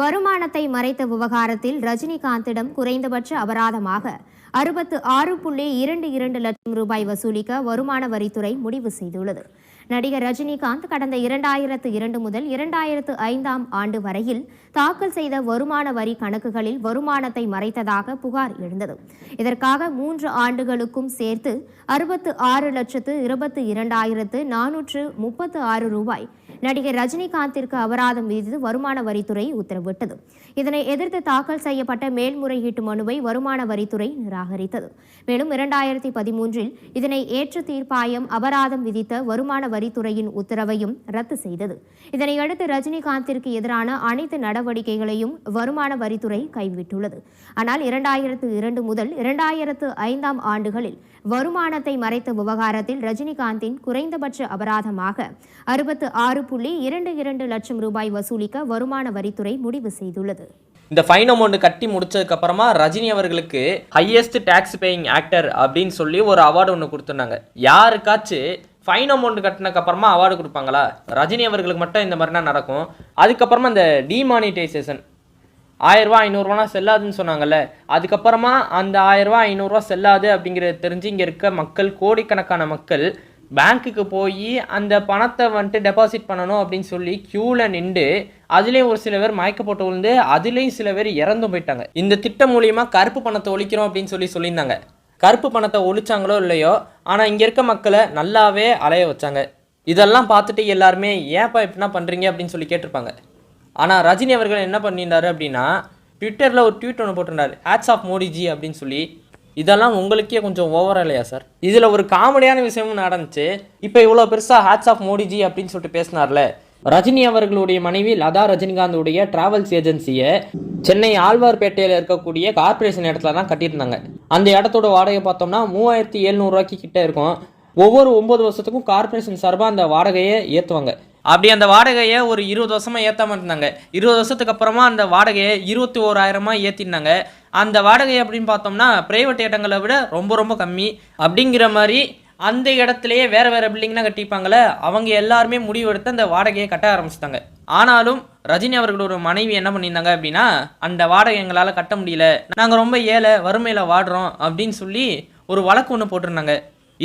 வருமானத்தை மறைத்த விவகாரத்தில் ரஜினிகாந்திடம் குறைந்தபட்ச அபராதமாக அறுபத்து ஆறு புள்ளி இரண்டு இரண்டு லட்சம் ரூபாய் வசூலிக்க வருமான வரித்துறை முடிவு செய்துள்ளது. நடிகர் ரஜினிகாந்த் கடந்த இரண்டாயிரத்து இரண்டு முதல் இரண்டாயிரத்து ஐந்தாம் ஆண்டு வரையில் தாக்கல் செய்த வருமான வரி கணக்குகளில் வருமானத்தை மறைத்ததாக புகார் எழுந்தது. இதற்காக மூன்று ஆண்டுகளுக்கும் சேர்த்து அறுபத்து ஆறு லட்சத்து இருபத்து இரண்டாயிரத்து நானூற்று முப்பத்து ஆறு ரூபாய் நடிகர் ரஜினிகாந்திற்கு அபராதம் விதித்து வருமான வரித்துறை உத்தரவிட்டது. இதனை எதிர்த்து தாக்கல் செய்யப்பட்ட மேல்முறையீட்டு மனுவை வருமான வரித்துறை நிராகரித்தது. மேலும் இரண்டாயிரத்தி பதிமூன்றில் இதனை ஏற்று தீர்ப்பாயம் அபராதம் விதித்த வருமான வரித்துறையின் உத்தரவையும் ரத்து செய்தது. இதனையடுத்து ரஜினிகாந்திற்கு எதிரான அனைத்து நடவடிக்கைகளையும் வருமான வரித்துறை கைவிட்டுள்ளது. ஆனால் இரண்டாயிரத்து இரண்டு முதல் இரண்டாயிரத்து ஐந்தாம் ஆண்டுகளில் வருமானத்தை மறைத்த விவகாரத்தில் ரஜினிகாந்தின் குறைந்தபட்ச அபராதமாக அறுபத்து ஆறு புள்ளி இரண்டு இரண்டு லட்சம் ரூபாய் வசூலிக்க வருமான வரித்துறை முடிவு செய்துள்ளது. இந்த ஃபைன் அமௌண்ட் கட்டி முடிச்சதுக்கு அப்புறமா ரஜினி அவர்களுக்கு ஹையஸ்ட் டேக்ஸ் பேயிங் ஆக்டர் அப்படின்னு சொல்லி ஒரு அவார்டு ஒன்று கொடுத்துருந்தாங்க. யாருக்காச்சும் ஃபைன் அமௌண்ட் கட்டினக்கு அப்புறமா அவார்டு கொடுப்பாங்களா? ரஜினி அவர்களுக்கு மட்டும் இந்த மாதிரினா நடக்கும். அதுக்கப்புறமா இந்த டிமானிட்டைசேஷன் ஆயிரரூவா ஐநூறுரூவா செல்லாதுன்னு சொன்னாங்கல்ல. அதுக்கப்புறமா அந்த ஆயிரரூவா ஐநூறுரூவா செல்லாது அப்படிங்கிறது தெரிஞ்சு இங்கே இருக்க மக்கள் கோடிக்கணக்கான மக்கள் பேங்க்குக்கு போய் அந்த பணத்தை வந்துட்டு டெபாசிட் பண்ணணும் அப்படின்னு சொல்லி க்யூவில் நின்று அதுலேயும் ஒரு சில பேர் மயக்கப்பட்டு விழுந்து அதுலேயும் சில பேர் இறந்தும் போயிட்டாங்க. இந்த திட்டம் மூலியமாக கருப்பு பணத்தை ஒழிக்கிறோம் அப்படின்னு சொல்லி சொல்லியிருந்தாங்க. கருப்பு பணத்தை ஒழிச்சாங்களோ இல்லையோ ஆனால் இங்கே இருக்க மக்களை நல்லாவே அலைய வச்சாங்க. இதெல்லாம் பார்த்துட்டு எல்லாருமே ஏன்ப்பா இப்படின்னா பண்ணுறீங்க அப்படின்னு சொல்லி கேட்டிருப்பாங்க. ஆனால் ரஜினி அவர்கள் என்ன பண்ணியிருந்தாரு அப்படின்னா ட்விட்டரில் ஒரு ட்வீட் ஒன்று போட்டிருந்தாரு. ஹேட்ஸ் ஆஃப் மோடிஜி அப்படின்னு சொல்லி. இதெல்லாம் உங்களுக்கே கொஞ்சம் ஓவர் இல்லையா சார் இதில் ஒரு காமெடியான விஷயமும் நடந்துச்சு. இப்போ இவ்வளோ பெருசாக ஹேட்ஸ் ஆஃப் மோடிஜி அப்படின்னு சொல்லிட்டு பேசினார்ல. ரஜினி அவர்களுடைய மனைவி லதா ரஜினிகாந்துடைய டிராவல்ஸ் ஏஜென்சியை சென்னை ஆழ்வார்பேட்டையில் இருக்கக்கூடிய கார்ப்பரேஷன் இடத்துல தான் கட்டியிருந்தாங்க. அந்த இடத்தோட வாடகை பார்த்தோம்னா மூவாயிரத்தி எழுநூறுவாய்க்கு கிட்ட இருக்கும். ஒவ்வொரு ஒம்பது வருஷத்துக்கும் கார்ப்பரேஷன் சார்பாக அந்த வாடகையை ஏற்றுவாங்க அப்படி அந்த வாடகையை ஒரு இருபது வருஷமாக ஏற்றாமல் இருந்தாங்க. இருபது வருஷத்துக்கு அப்புறமா அந்த வாடகையை இருபத்தி ஓராயிரமாக ஏற்றினாங்க அந்த வாடகை அப்படின்னு பார்த்தோம்னா ப்ரைவேட் இடங்களை விட ரொம்ப ரொம்ப கம்மி. அப்படிங்கிற மாதிரி அந்த இடத்துலையே வேறு வேறு பில்டிங்லாம் கட்டிப்பாங்களே அவங்க எல்லாருமே முடிவெடுத்து அந்த வாடகையை கட்ட ஆரம்பிச்சிட்டாங்க. ஆனாலும் ரஜினி அவர்களோட மனைவி என்ன பண்ணியிருந்தாங்க அப்படின்னா அந்த வாடகை எங்களால் கட்ட முடியல. நாங்கள் ரொம்ப ஏழை வறுமையில் வாடுறோம் அப்படின்னு சொல்லி ஒரு வழக்கு ஒன்று போட்டிருந்தாங்க.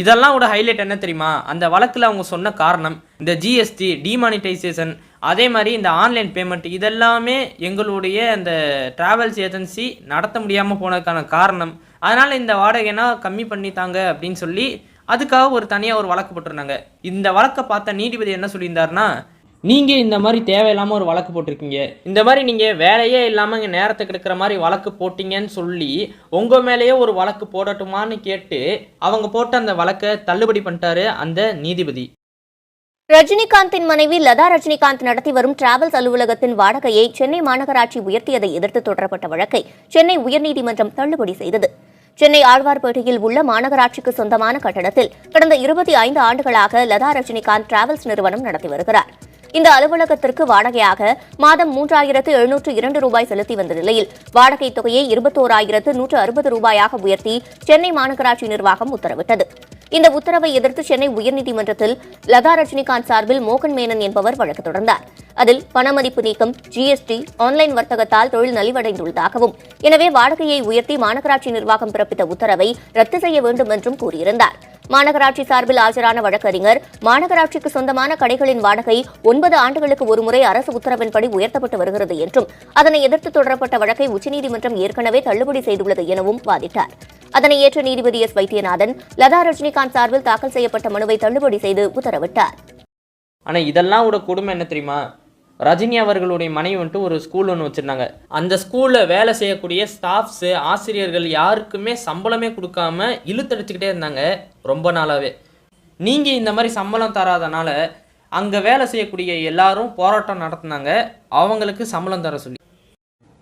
இதெல்லாம் ஒரு ஹைலைட் என்ன தெரியுமா? அந்த வழக்கில் அவங்க சொன்ன காரணம் இந்த ஜிஎஸ்டி டிமானிட்டைசேஷன் அதே மாதிரி இந்த ஆன்லைன் பேமெண்ட் இதெல்லாமே எங்களுடைய அந்த டிராவல்ஸ் ஏஜென்சி நடத்த முடியாமல் போனதுக்கான காரணம். அதனால் இந்த வாடகைனா கம்மி பண்ணித்தாங்க அப்படின்னு சொல்லி அதுக்காக ஒரு தனியாக ஒரு வழக்கு போட்டிருந்தாங்க. இந்த வழக்கை பார்த்த நீதிபதி என்ன சொல்லியிருந்தாருன்னா நீங்கள் இந்த மாதிரி தேவையில்லாமல் ஒரு வழக்கு போட்டிருக்கீங்க. இந்த மாதிரி நீங்கள் வேலையே இல்லாமல் இங்கே நேரத்துக்கு எடுக்கிற மாதிரி வழக்கு போட்டிங்கன்னு சொல்லி உங்கள் மேலேயே ஒரு வழக்கு போடட்டுமான்னு கேட்டு அவங்க போட்ட அந்த வழக்கை தள்ளுபடி பண்ணிட்டாரு அந்த நீதிபதி. ரஜினிகாந்தின் மனைவி லதா ரஜினிகாந்த் நடத்தி வரும் டிராவல்ஸ் அலுவலகத்தின் வாடகையை சென்னை மாநகராட்சி உயர்த்தியதை எதிர்த்து தொடரப்பட்ட வழக்கை சென்னை உயர்நீதிமன்றம் தள்ளுபடி செய்தது. சென்னை ஆழ்வார்பேட்டையில் உள்ள மாநகராட்சிக்கு சொந்தமான கட்டடத்தில் கடந்த இருபத்தி ஐந்து ஆண்டுகளாக லதா ரஜினிகாந்த் டிராவல்ஸ் நிறுவனம் நடத்தி வருகிறார். இந்த அலுவலகத்திற்கு வாடகையாக மாதம் மூன்றாயிரத்து எழுநூற்று இரண்டு ரூபாய் செலுத்தி வந்த நிலையில் வாடகை தொகையை இருபத்தோராயிரத்து நூற்று அறுபது ரூபாயாக உயர்த்தி சென்னை மாநகராட்சி நிர்வாகம் உத்தரவிட்டது. இந்த உத்தரவை எதிர்த்து சென்னை உயர்நீதிமன்றத்தில் லதா ரஜினிகாந்த் சார்பில் மோகன் மேனன் என்பவர் வழக்கு தொடர்ந்தார். அதில் பணமதிப்பு நீக்கம் ஜிஎஸ்டி ஆன்லைன் வர்த்தகத்தால் தொழில் நலிவடைந்துள்ளதாகவும் எனவே வாடகையை உயர்த்தி மாநகராட்சி நிர்வாகம் பிறப்பித்த உத்தரவை ரத்து செய்ய வேண்டும் என்றும் கூறியிருந்தார். மாநகராட்சி சார்பில் ஆஜரான வழக்கறிஞர் மாநகராட்சிக்கு சொந்தமான கடைகளின் வாடகை ஒன்பது ஆண்டுகளுக்கு ஒருமுறை அரசு உத்தரவின்படி உயர்த்தப்பட்டு வருகிறது என்றும் அதனை எதிர்த்து தொடரப்பட்ட வழக்கை உச்சநீதிமன்றம் ஏற்கனவே தள்ளுபடி செய்துள்ளது எனவும் வாதிட்டார். அதனை ஏற்ற நீதிபதி எஸ் வைத்தியநாதன் லதா ரஜினிகாந்த் சார்பில் தாக்கல் செய்யப்பட்ட மனுவை தள்ளுபடி செய்து உத்தரவிட்டார். ஆனால் இதெல்லாம் விட கொடுமை என்ன தெரியுமா? ரஜினி அவர்களுடைய மனைவி வந்துட்டு ஒரு ஸ்கூல் ஒன்று வச்சுருந்தாங்க. அந்த ஸ்கூலில் வேலை செய்யக்கூடிய ஸ்டாஃப்ஸு ஆசிரியர்கள் யாருக்குமே சம்பளமே கொடுக்காம இழுத்தடிச்சுக்கிட்டே இருந்தாங்க ரொம்ப நாளாகவே நீங்கள் இந்த மாதிரி சம்பளம் தராதனால அங்கே வேலை செய்யக்கூடிய எல்லாரும் போராட்டம் நடத்துனாங்க. அவங்களுக்கு சம்பளம் தர சொல்லி.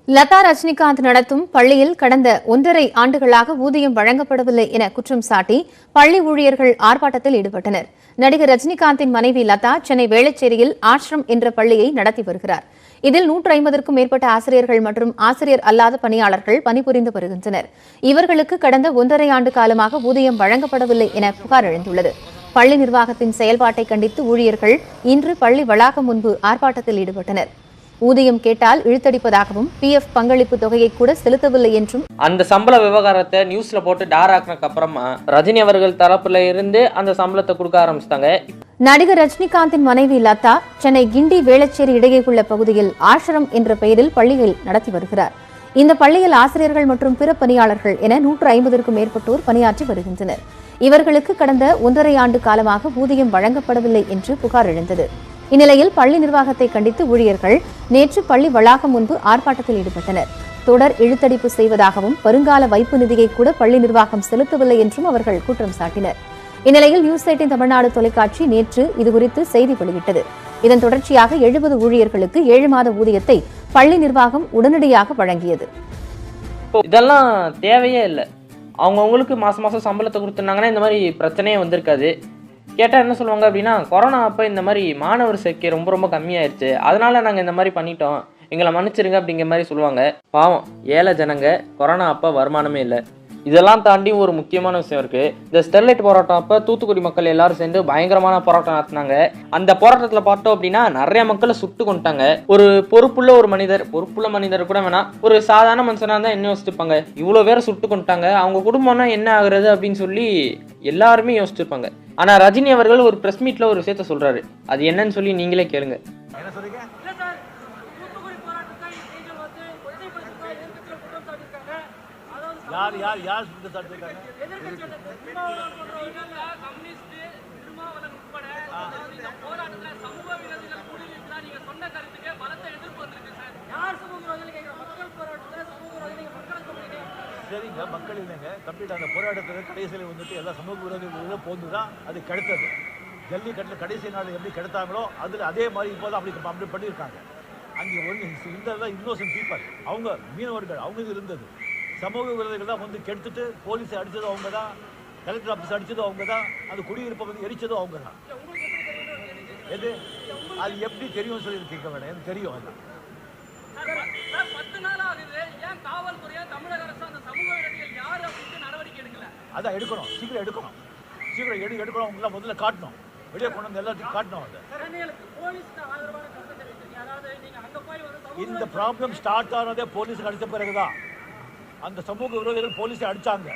லதா ரஜினிகாந்த் நடத்தும் பள்ளியில் கடந்த ஒன்றரை ஆண்டுகளாக ஊதியம் வழங்கப்படவில்லை என குற்றம் சாட்டி பள்ளி ஊழியர்கள் ஆர்ப்பாட்டத்தில் ஈடுபட்டனர். நடிகர் ரஜினிகாந்தின் மனைவி லதா சென்னை வேளச்சேரியில் ஆஷ்ரம் என்ற பள்ளியை நடத்தி வருகிறார். இதில் நூற்று ஐம்பதற்கும் மேற்பட்ட ஆசிரியர்கள் மற்றும் ஆசிரியர் அல்லாத பணியாளர்கள் பணிபுரிந்து வருகின்றனர். இவர்களுக்கு கடந்த ஒன்றரை ஆண்டு காலமாக ஊதியம் வழங்கப்படவில்லை என புகார் எழுந்துள்ளது. பள்ளி நிர்வாகத்தின் செயல்பாட்டை கண்டித்து ஊழியர்கள் இன்று பள்ளி வளாகம் முன்பு ஆர்ப்பாட்டத்தில் ஈடுபட்டனர். ஊதியம் கேட்டால் இழுத்தடிப்பதாகவும் பிஎஃப் பங்களிப்பு தொகையை கூட செலுத்தவில்லை என்றும் அந்த சம்பள விவகாரத்தை நியூஸ்ல போட்டு டார் ஆக்கினதுக்கு அப்புறமா ரஜினி அவர்கள் தரப்புல இருந்து அந்த சம்பளத்தை கொடுக்க ஆரம்பிச்சிட்டாங்க. நடிகர் ரஜினிகாந்தின் மனைவி லதா சென்னை கிண்டி வேளச்சேரி இடையே உள்ள பகுதியில் ஆசிரம் என்ற பெயரில் பள்ளியில் நடத்தி வருகிறார். இந்த பள்ளியில் ஆசிரியர்கள் மற்றும் பிற பணியாளர்கள் என நூற்று ஐம்பதற்கும் மேற்பட்டோர் பணியாற்றி வருகின்றனர். இவர்களுக்கு கடந்த ஒன்றரை ஆண்டு காலமாக ஊதியம் வழங்கப்படவில்லை என்று புகார் எழுந்தது. இந்நிலையில் பள்ளி நிர்வாகத்தை கண்டித்து ஊழியர்கள் நேற்று பள்ளி வளாகம் முன்பு ஆர்ப்பாட்டத்தில் ஈடுபட்டனர். தொடர் இழுத்தடிப்பு செய்வதாகவும் வருங்கால வைப்பு நிதியை கூட பள்ளி நிர்வாகம் செலுத்தவில்லை என்றும் அவர்கள் குற்றம் சாட்டினர். இந்நிலையில் நியூஸ் எயிட்டின் தமிழ்நாடு தொலைக்காட்சி நேற்று இதுகுறித்து செய்தி வெளியிட்டது. இதன் தொடர்ச்சியாக எழுபது ஊழியர்களுக்கு ஏழு மாத ஊதியத்தை பள்ளி நிர்வாகம் உடனடியாக வழங்கியது. இதெல்லாம் தேவையே இல்லை. அவங்கவுங்களுக்கு மாசம் மாசம் சம்பளத்தை கொடுத்துருந்தாங்கன்னா இந்த மாதிரி பிரச்சனையே வந்திருக்காது. கேட்டால் என்ன சொல்லுவாங்க அப்படின்னா கொரோனா அப்போ இந்த மாதிரி மாணவர் சேர்க்கை ரொம்ப ரொம்ப கம்மியாயிருச்சு. அதனால நாங்கள் இந்த மாதிரி பண்ணிட்டோம். எங்களை மன்னிச்சிருங்க அப்படிங்கிற மாதிரி சொல்லுவாங்க. பாவம் ஏழை ஜனங்க கொரோனா அப்போ வருமானமே இல்லை. இதெல்லாம் தாண்டி ஒரு முக்கியமான விஷயம் இருக்குது இந்த ஸ்டெர்லைட் போராட்டம் அப்போ தூத்துக்குடி மக்கள் எல்லாரும் சேர்ந்து பயங்கரமான போராட்டம் நடத்தினாங்க. அந்த போராட்டத்தில் பார்த்தோம் அப்படின்னா நிறைய மக்களை சுட்டு கொண்டுட்டாங்க ஒரு பொறுப்புள்ள ஒரு மனிதர் பொறுப்புள்ள மனிதர் கூட வேணாம் ஒரு சாதாரண மனுஷனாக தான் என்ன யோசிச்சுப்பாங்க இவ்வளோ பேரை சுட்டு கொண்டுட்டாங்க அவங்க குடும்பம்னா என்ன ஆகுறது அப்படின்னு சொல்லி எல்லாருமே யோசிச்சிருப்பாங்க. ஆனால் ரஜினி அவர்கள் ஒரு ப்ரெஸ் மீட்டில் ஒரு விஷயத்த சொல்கிறாரு அது என்னன்னு சொல்லி நீங்களே கேளுங்க. யார் யார் யார் சுட்டு சாட்டிருக்காங்க சரிங்க மக்கள் இல்லைங்க. கம்ப்ளீட் அந்த போராட்டத்தில் கடைசியில் வந்துட்டு எல்லா சமூக விரோதிகளும் போந்து தான் அது கெடுத்தது. ஜல்லிக்கட்டில் கடைசி நாள் எப்படி கெடுத்தாங்களோ அதில் அதே மாதிரி இப்போ தான் அப்படி அப்படி பண்ணியிருக்காங்க. அங்கே ஒன்று இந்த இன்னோசன்ட் பீப்பிள் அவங்க மீனவர்கள் அவங்க இது இருந்தது. சமூக விரோதிகள் தான் வந்து கெடுத்துட்டு போலீஸை அடித்ததும் அவங்க தான் கலெக்டர் ஆஃபீஸ் அடித்ததும் அவங்க தான் அந்த குடியிருப்பை வந்து எரிச்சதும் அவங்க தான். எது? அது எப்படி தெரியும் சொல்லி கேட்க வேண்டாம் எனக்கு தெரியும் அது. அதான் எடுக்கணும். சீக்கிரம் எடுக்கணும். சீக்கிரம் எடு எடுக்கணும். அவங்கள முதல்ல காட்டணும். வெளியே கொண்டு வந்து எல்லாத்தையும் காட்டணும் அதை. இந்த ப்ராப்ளம் ஸ்டார்ட் ஆனதே போலீஸ் அடித்த பிறகுதான். அந்த சமூக விரோதிகள் போலீஸை அடிச்சாங்க.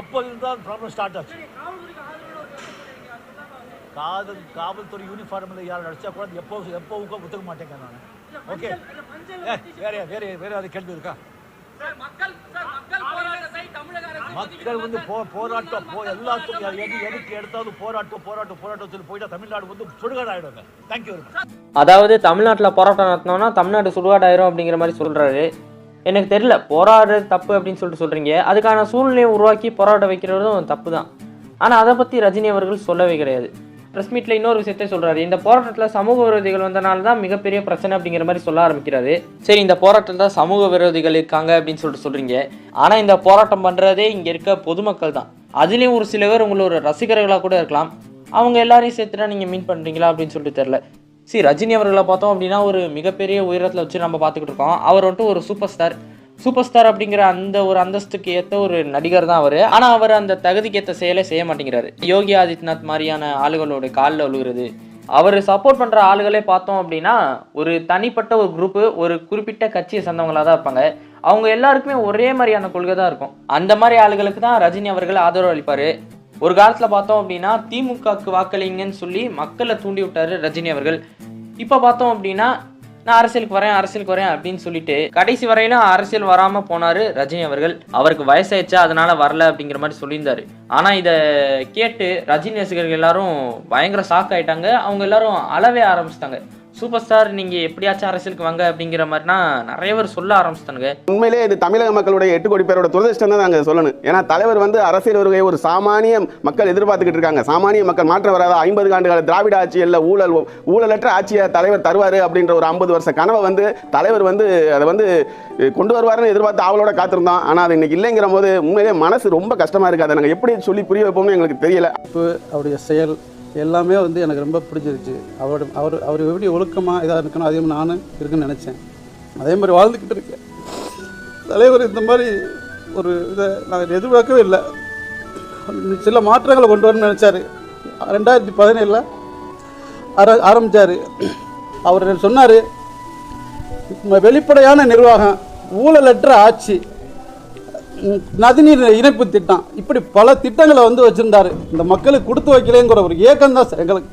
அப்போ இருந்தால் ப்ராப்ளம் ஸ்டார்ட் ஆச்சு. காதல் காவல்துறை யூனிஃபார்மில் யாரும் நடிச்சா கூட எப்போ எப்போவும் ஒத்துக்க மாட்டேங்க நான். ஓகே. வேற வேற வேற அது கேள்வி இருக்கா? மக்கள் வந்து போ போராட்டம் போ எல்லாத்துக்கும் எது எதுக்கு எடுத்தாலும் போராட்டம் போராட்டம் போராட்டம் சொல்லி போயிட்டா தமிழ்நாடு வந்து சுடுகாடு ஆயிடுங்க தேங்க்யூ அதாவது தமிழ்நாட்டில் போராட்டம் நடத்தினோன்னா தமிழ்நாடு சுடுகாடாயிரும் அப்படிங்கிற மாதிரி சொல்கிறாரு எனக்கு தெரியல போராடுறது தப்பு அப்படின்னு சொல்லிட்டு சொல்கிறீங்க அதுக்கான சூழ்நிலையை உருவாக்கி போராட வைக்கிறதும் தப்பு தான் ஆனால் அதை பற்றி ரஜினி அவர்கள் சொல்லவே கிடையாது. ப்ரெஸ் மீட்டில் இன்னொரு விஷயத்தை சொல்கிறாரு இந்த போராட்டத்தில் சமூக விரோதிகள் வந்தனால தான் மிகப்பெரிய பிரச்சனை அப்படிங்கிற மாதிரி சொல்ல ஆரம்பிக்கிறாரு. சரி இந்த போராட்டத்தில் சமூக விரோதிகள் இருக்காங்க அப்படின்னு சொல்லிட்டு சொல்கிறீங்க ஆனால் இந்த போராட்டம் பண்ணுறதே இங்கே இருக்க பொதுமக்கள் தான். அதுலேயும் ஒரு சில பேர் உங்களோட ரசிகர்களாக கூட இருக்கலாம். அவங்க எல்லாரையும் சேர்த்துட்டா நீங்கள் மீன் பண்ணுறீங்களா அப்படின்னு சொல்லிட்டு தெரில சரி ரஜினி அவர்களை பார்த்தோம் அப்படின்னா ஒரு மிகப்பெரிய உயரத்தில் வச்சு நம்ம பார்த்துக்கிட்டு இருக்கோம். அவர் வந்துட்டு ஒரு சூப்பர் ஸ்டார் சூப்பர் ஸ்டார் அப்படிங்கிற அந்த ஒரு அந்தஸ்துக்கு ஏற்ற ஒரு நடிகர் தான் அவர். ஆனால் அவர் அந்த தகுதிக்கு ஏற்ற செயலை செய்ய மாட்டேங்கிறாரு. யோகி ஆதித்யநாத் மாதிரியான ஆளுகளோட காலில் விழுகிறது அவர் சப்போர்ட் பண்ணுற ஆளுகளே பார்த்தோம் அப்படின்னா ஒரு தனிப்பட்ட ஒரு குரூப்பு ஒரு குறிப்பிட்ட கட்சியை சேர்ந்தவங்களாக தான் இருப்பாங்க. அவங்க எல்லாருக்குமே ஒரே மாதிரியான கொள்கை தான் இருக்கும். அந்த மாதிரி ஆளுகளுக்கு தான் ரஜினி அவர்கள் ஆதரவு அளிப்பார். ஒரு காலத்தில் பார்த்தோம் அப்படின்னா திமுகவுக்கு வாக்களிங்கன்னு சொல்லி மக்களை தூண்டி விட்டாரு ரஜினி அவர்கள். இப்போ பார்த்தோம் அப்படின்னா நான் அரசியலுக்கு வரேன் அரசியலுக்கு வரேன் அப்படின்னு சொல்லிட்டு கடைசி வரையிலும் அரசியல் வராம போனாரு ரஜினி அவர்கள். அவருக்கு வயசாயிடுச்சு அதனால வரல அப்படிங்கிற மாதிரி சொல்லியிருந்தாரு. ஆனா இதை கேட்டு ரஜினி ரசிகர்கள் எல்லாரும் பயங்கர ஷாக் ஆயிட்டாங்க. அவங்க எல்லாரும் அளவே ஆரம்பிச்சிட்டாங்க. சூப்பர் ஸ்டார் நீங்க எப்படியாச்சும் அரசியலுக்கு வாங்க அப்படிங்கிற மாதிரினா நிறைய பேர் சொல்ல ஆரம்பிச்சிட்டானுங்க. உண்மையிலே இது தமிழக மக்களுடைய எட்டு கோடி பேரோட துரதிருஷ்டம் தான் நாங்கள் சொல்லணும். ஏன்னா தலைவர் வந்து அரசியல் வருகையை ஒரு சாமானிய மக்கள் எதிர்பார்த்துக்கிட்டு இருக்காங்க. சாமானிய மக்கள் மாற்றம் வராத ஐம்பது ஆண்டு கால திராவிட ஆட்சியில் ஊழல் ஊழலற்ற ஆட்சியை தலைவர் தருவார் அப்படின்ற ஒரு ஐம்பது வருஷ கனவை வந்து தலைவர் வந்து அதை வந்து கொண்டு வருவாருன்னு எதிர்பார்த்து அவளோட காத்திருந்தோம் ஆனால் அது இன்னைக்கு இல்லைங்கிற போது உண்மையிலே மனசு ரொம்ப கஷ்டமா இருக்கு. அதை நாங்கள் எப்படி சொல்லி புரிய வைப்போம்னு எங்களுக்கு தெரியல. அவருடைய செயல் எல்லாமே வந்து எனக்கு ரொம்ப பிடிச்சிருச்சு. அவர் அவர் அவர் எப்படி ஒழுக்கமாக இதாக இருக்கணும் அதே மாதிரி நானும் இருக்குன்னு நினச்சேன். அதே மாதிரி வாழ்ந்துக்கிட்டு இருக்கேன். தலைவர் இந்த மாதிரி ஒரு இதை நான் எதிர்பார்க்கவே இல்லை. சில மாற்றங்களை கொண்டு வரணும்னு நினச்சாரு. ரெண்டாயிரத்தி பதினேழில் ஆர ஆரம்பித்தார் அவர் சொன்னார் வெளிப்படையான நிர்வாகம் ஊழலற்ற ஆட்சி நதிநீர் இணைப்பு திட்டம். இப்படி பல திட்டங்களை வந்து வச்சிருந்தாரு. இந்த மக்களுக்கு கொடுத்து வைக்கலைங்கிற ஒரு ஏக்கம் தான் சார் எங்களுக்கு.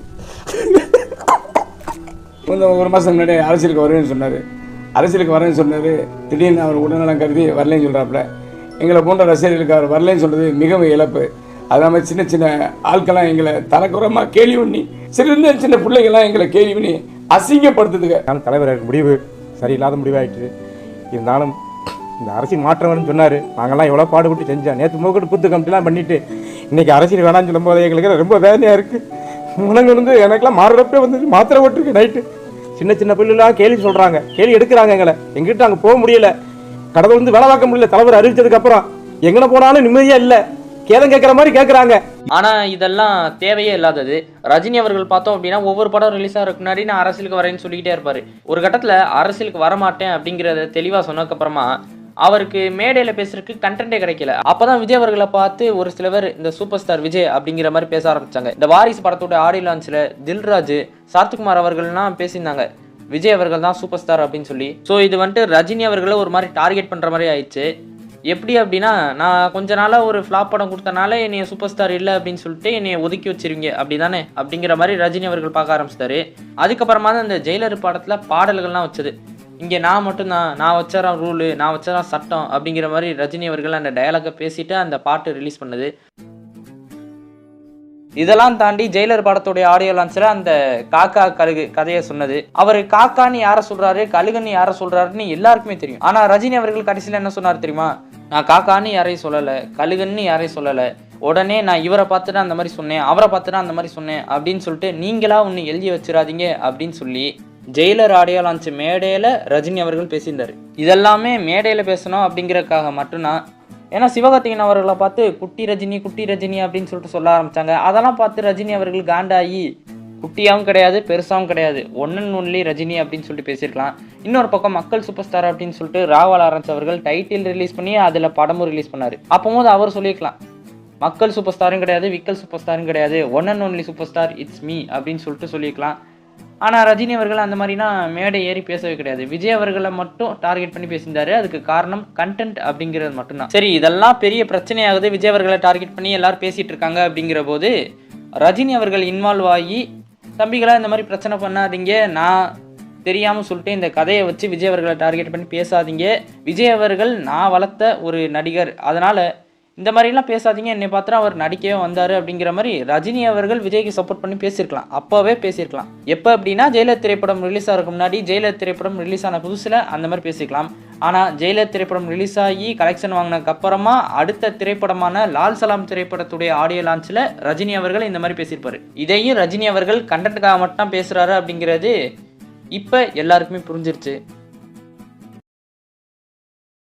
கொஞ்சம் ஒரு மாதம் முன்னாடி அரசியலுக்கு வருவேன்னு சொன்னார். அரசியலுக்கு வரேன்னு சொன்னார். திடீர்னு அவர் உடல்நலம் கருதி வரலைன்னு சொல்கிறாப்புல எங்களை போன்ற ரசிகர்களுக்கு அவர் வரலைன்னு சொல்கிறது மிகவும் இழப்பு. அது இல்லாமல் சின்ன சின்ன ஆட்கள்லாம் எங்களை தரக்குறமாக கேள்வி பண்ணி சிறந்த சின்ன பிள்ளைங்கள்லாம் எங்களை கேள்வி பண்ணி அசிங்கப்படுத்துதுங்க. நான் தலைவர் முடிவு சரியில்லாத முடிவாயிட்டு இருந்தாலும் இந்த அரசியல் மாற்றம் வரும்னு சொன்னார். நாங்கள்லாம் எவ்வளோ பாடுபட்டு செஞ்சோம். நேற்று மூக்கிட்டு புத்து கமிட்டிலாம் பண்ணிட்டு இன்றைக்கி அரசியல் வேணாம்னு சொல்லும்போது எங்களுக்கு ரொம்ப வேதனையாக இருக்குது உணங்கு வந்து எனக்கெல்லாம் மாறுறப்பே வந்து மாத்திரை போட்டிருக்கு நைட்டு சின்ன சின்ன பிள்ளைலாம் கேள்வி சொல்கிறாங்க கேள்வி எடுக்கிறாங்க எங்களை. எங்கிட்ட அங்கே போக முடியல. கடவுள் வந்து வேலை பார்க்க முடியல. தலைவர் அறிவித்ததுக்கப்புறம் எங்கே போனாலும் நிம்மதியாக இல்லை. கேதம் கேட்குற மாதிரி கேட்குறாங்க. ஆனால் இதெல்லாம் தேவையே இல்லாதது. ரஜினி அவர்கள் பார்த்தோம் அப்படின்னா ஒவ்வொரு படம் ரிலீஸ் ஆகிறதுக்கு முன்னாடி நான் அரசியலுக்கு வரேன்னு சொல்லிக்கிட்டே இருப்பார். ஒரு கட்டத்தில் அரசியலுக்கு வரமாட்டேன் அப்படிங்கிறத தெளிவாக சொன்னதுக்கப்புறமா அவருக்கு மேடையில் பேசுறதுக்கு கண்டென்ட்டே கிடைக்கல. அப்பதான் விஜய் அவர்களை பார்த்து ஒரு சில பேர் இந்த சூப்பர் ஸ்டார் விஜய் அப்படிங்கிற மாதிரி பேச ஆரம்பிச்சாங்க. இந்த வாரிசு படத்தோட ஆடியோ லான்ச்சில் தில்ராஜ் சாத்துக்குமார் அவர்கள்லாம் பேசியிருந்தாங்க. விஜய் அவர்கள் தான் சூப்பர் ஸ்டார் அப்படின்னு சொல்லி. ஸோ இது வந்துட்டு ரஜினி அவர்களை ஒரு மாதிரி டார்கெட் பண்ணுற மாதிரி ஆயிடுச்சு. எப்படி அப்படின்னா நான் கொஞ்ச நாளாக ஒரு ஃப்ளாப் படம் கொடுத்தனால என்னைய சூப்பர் ஸ்டார் இல்லை அப்படின்னு சொல்லிட்டு என்னைய ஒதுக்கி வச்சிருவீங்க அப்படி தானே அப்படிங்கிற மாதிரி ரஜினி அவர்கள் பார்க்க ஆரம்பிச்சிட்டாரு. அதுக்கப்புறமா தான் இந்த ஜெயிலர் படத்தில் பாடல்கள்லாம் வச்சது. இங்கே நான் மட்டும்தான் நான் வச்சறேன் ரூலு நான் வச்சறேன் சட்டம் அப்படிங்கிற மாதிரி ரஜினி அவர்கள் அந்த டயலாகை பேசிட்டு அந்த பாட்டு ரிலீஸ் பண்ணுது. இதெல்லாம் தாண்டி ஜெயிலர் படத்துடைய ஆடியோ லான்ச்சில் அந்த காக்கா கழுகு கதையை சொன்னது. அவர் காக்கான்னு யாரை சொல்றாரு கழுகுன்னு யாரை சொல்றாருன்னு எல்லாருக்குமே தெரியும். ஆனால் ரஜினி அவர்கள் கடைசியில் என்ன சொன்னார் தெரியுமா? நான் காக்கான்னு யாரையும் சொல்லலை கழுகுன்னு யாரையும் சொல்லலை. உடனே நான் இவரை பார்த்துட்டு அந்த மாதிரி சொன்னேன் அவரை பார்த்துட்டு அந்த மாதிரி சொன்னேன் அப்படின்னு சொல்லிட்டு நீங்களா ஒன்று எழுதி வச்சிடாதீங்க அப்படின்னு சொல்லி ஜெயிலர் ஆடியோ லான்ச் மேடையில் ரஜினி அவர்கள் பேசியிருந்தார். இதெல்லாமே மேடையில் பேசணும் அப்படிங்கிறதுக்காக மட்டும்தான். ஏன்னா சிவகார்த்திகன் அவர்களை பார்த்து குட்டி ரஜினி குட்டி ரஜினி அப்படின்னு சொல்லிட்டு சொல்ல ஆரம்பித்தாங்க அதெல்லாம் பார்த்து ரஜினி அவர்கள் காண்டாகி குட்டியாகவும் கிடையாது பெருசாகவும் கிடையாது. ஒன்னன் ஒன்லி ரஜினி அப்படின்னு சொல்லிட்டு பேசியிருக்கலாம். இன்னொரு பக்கம் மக்கள் சூப்பர் ஸ்டார் அப்படின்னு சொல்லிட்டு ராவல் லாரன்ஸ் அவர்கள் டைட்டில் ரிலீஸ் பண்ணி அதில் படமும் ரிலீஸ் பண்ணார். அப்போது அவர் சொல்லியிருக்கலாம் மக்கள் சூப்பர் ஸ்டாரும் கிடையாது விக்கல் சூப்பர் ஸ்டாரும் கிடையாது. One and only superstar it's me அப்படின்னு சொல்லிட்டு சொல்லியிருக்கலாம். ஆனால் ரஜினி அவர்கள் அந்த மாதிரினா மேடை ஏறி பேசவே கிடையாது. விஜய் அவர்களை மட்டும் டார்கெட் பண்ணி பேசியிருந்தாரு. அதுக்கு காரணம் கண்டென்ட் அப்படிங்கிறது மட்டும்தான். சரி இதெல்லாம் பெரிய பிரச்சனையாகுது. விஜய் அவர்களை டார்கெட் பண்ணி எல்லாரும் பேசிட்டு இருக்காங்க அப்படிங்கிற போது ரஜினி அவர்கள் இன்வால்வ் ஆகி தம்பிகளாக இந்த மாதிரி பிரச்சனை பண்ணாதீங்க. நான் தெரியாமல் சொல்லிட்டு இந்த கதையை வச்சு விஜய் அவர்களை டார்கெட் பண்ணி பேசாதீங்க. விஜய் அவர்கள் நான் வளர்த்த ஒரு நடிகர். அதனால் இந்த மாதிரிலாம் பேசாதீங்க. என்னை பார்த்தா அவர் நடிக்கவே வந்தார் அப்படிங்கிற மாதிரி ரஜினி அவர்கள் விஜய்க்கு சப்போர்ட் பண்ணி பேசியிருக்கலாம். அப்போவே பேசியிருக்கலாம். எப்போ அப்படின்னா ஜெயலலிதா திரைப்படம் ரிலீஸ் ஆகிறதுக்கு முன்னாடி ஜெயலலிதா திரைப்படம் ரிலீஸ் ஆன புதுசில் அந்த மாதிரி பேசிக்கலாம் ஆனால் ஜெயலலிதா திரைப்படம் ரிலீஸ் ஆகி கலெக்ஷன் வாங்கினதுக்கு அப்புறமா அடுத்த திரைப்படமான லால் சலாம் திரைப்படத்துடைய ஆடியோ லான்ச்சில் ரஜினி அவர்கள் இந்த மாதிரி பேசியிருப்பார். இதையும் ரஜினி அவர்கள் கண்டென்ட்டுக்காக மட்டும் பேசுகிறாரு அப்படிங்கிறது இப்போ எல்லாருக்குமே புரிஞ்சிருச்சு.